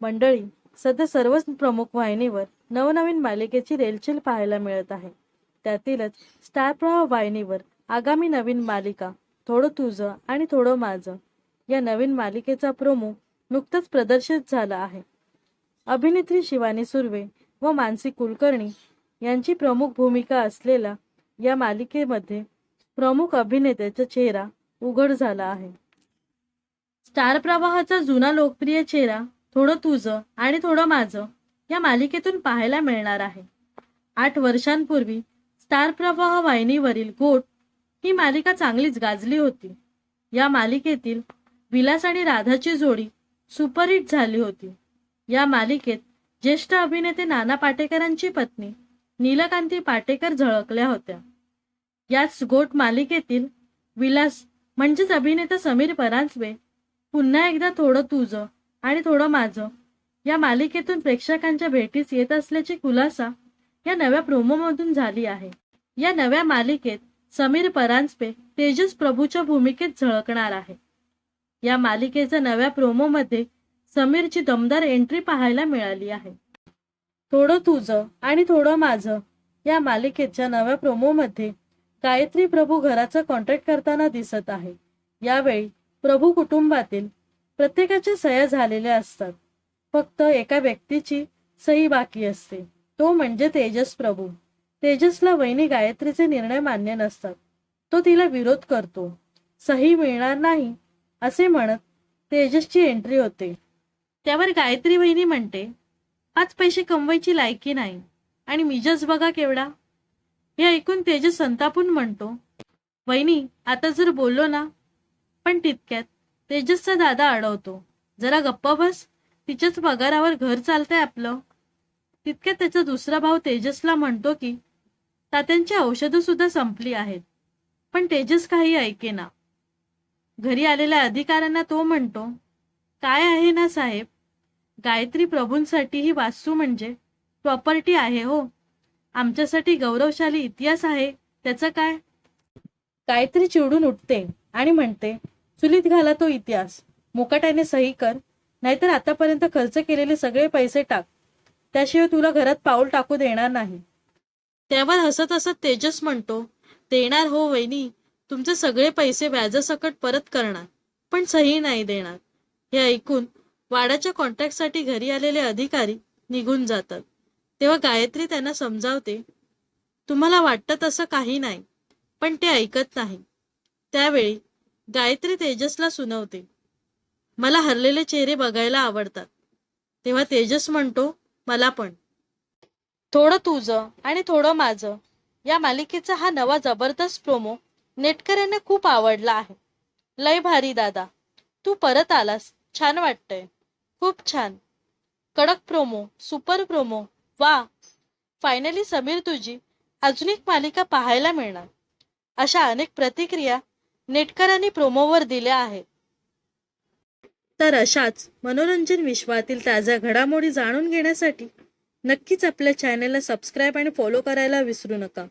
मंडळी सध्या सर्वच प्रमुख वाहिनीवर नवनवीन मालिकेची रेलचेल पाहायला मिळत आहे. त्यातीलच स्टार प्रवाह वाहिनीवर आगामी नवीन मालिका थोडं तुझं आणि थोडं माझं या नवीन मालिकेचा प्रोमो नुकताच प्रदर्शित झाला आहे. अभिनेत्री शिवानी सुर्वे व मानसी कुलकर्णी यांची प्रमुख भूमिका असलेला या मालिकेमध्ये प्रमुख अभिनेत्याचा चेहरा उघड झाला आहे. स्टार प्रवाहाचा जुना लोकप्रिय चेहरा थोडं तुझं आणि थोडं माझं या मालिकेतून पाहायला मिळणार आहे. आठ वर्षांपूर्वी स्टार प्रवाह वाहिनीवरील गोट ही मालिका चांगलीच गाजली होती. या मालिकेतील विलास आणि राधाची जोडी सुपरहिट झाली होती. या मालिकेत ज्येष्ठ अभिनेते नाना पाटेकरांची पत्नी नीलकांती पाटेकर झळकल्या होत्या. याच गोट मालिकेतील विलास म्हणजेच अभिनेता समीर परांजपे पुन्हा एकदा थोडं तुझं आणि थोडं माझं. या मालिकेतून प्रेक्षकांच्या भेटीस येत असल्याची खुलासा या नव्या प्रोमोमधून झाली आहे. या नव्या मालिकेत समीर परांजपे तेजस प्रभूच्या भूमिकेत झळकणार आहे. या मालिकेच्या नव्या प्रोमोमध्ये समीरची दमदार एंट्री पाहायला मिळाली आहे. थोडं तुझं आणि थोडं माझं या मालिकेच्या नव्या प्रोमोमध्ये गायत्री प्रभू घराचा कॉन्ट्रॅक्ट करताना दिसत आहे. यावेळी प्रभू कुटुंबातील प्रत्येकाच्या सह्या झालेल्या असतात. फक्त एका व्यक्तीची सही बाकी असते. तो म्हणजे तेजस प्रभू. तेजसला वहिनी गायत्रीचे निर्णय मान्य नसतात. तो तिला विरोध करतो. सही मिळणार नाही असे म्हणत तेजसची एंट्री होते. त्यावर गायत्री वहिनी म्हणते पाच पैसे कमवायची लायकी नाही. आणि मिजस बघा केवढा. हे ऐकून तेजस संतापून म्हणतो वहिनी आता जर बोललो ना पण तितक्यात तेजसचा दादा अडवतो जरा गप्प बस. तिच्याच पगारावर घर चालतंय आपलं. तितक्यात त्याचा दुसरा भाऊ तेजसला म्हणतो की तात्यांची औषधं सुद्धा संपली आहेत. पण तेजस काही ऐकेना घरी आलेल्या अधिकाऱ्यांना तो म्हणतो काय आहे ना साहेब? गायत्री प्रभूंसाठी ही वास्तू म्हणजे प्रॉपर्टी आहे हो. आमच्यासाठी गौरवशाली इतिहास आहे. त्याचं काय? गायत्री चिडून उठते आणि म्हणते चुलीत घाला तो इतिहास. मुकाट्याने सही कर. नाहीतर आतापर्यंत खर्च केलेले सगळे पैसे टाक. त्याशिवाय तुला घरात पाऊल टाकू देणार नाही. त्यावर हसत हसत तेजस म्हणतो देणार हो वहिनी तुमचे सगळे पैसे व्याजासकट परत करणार पण सही नाही देणार. हे ऐकून वाडाच्या कॉन्ट्रॅक्टसाठी घरी आलेले अधिकारी निघून जातात. तेव्हा गायत्री त्यांना समजावते तुम्हाला वाटतं तसं काही नाही पण ते ऐकत नाही. त्यावेळी गायत्री तेजसला सुनवते. मला हरलेले चेहरे बघायला आवडतात. तेव्हा तेजस म्हणतो मला पण. थोडं तुझं आणि थोडं माझं. या मालिकेचा हा नवा जबरदस्त प्रोमो नेटकऱ्यांना खूप आवडला आहे. लय भारी दादा. तू परत आलास. छान वाटतंय. खूप छान. कडक प्रोमो सुपर प्रोमो वा. फायनली समीर तुझी अजून एक मालिका पाहायला मिळणार. अशा अनेक प्रतिक्रिया नेटकरांनी प्रोमोवर दिल्या आहेत. तर अशाच मनोरंजन विश्वातील ताज्या घडामोडी जाणून घेण्यासाठी नक्कीच आपल्या चॅनेलला सबस्क्राईब आणि फॉलो करायला विसरू नका.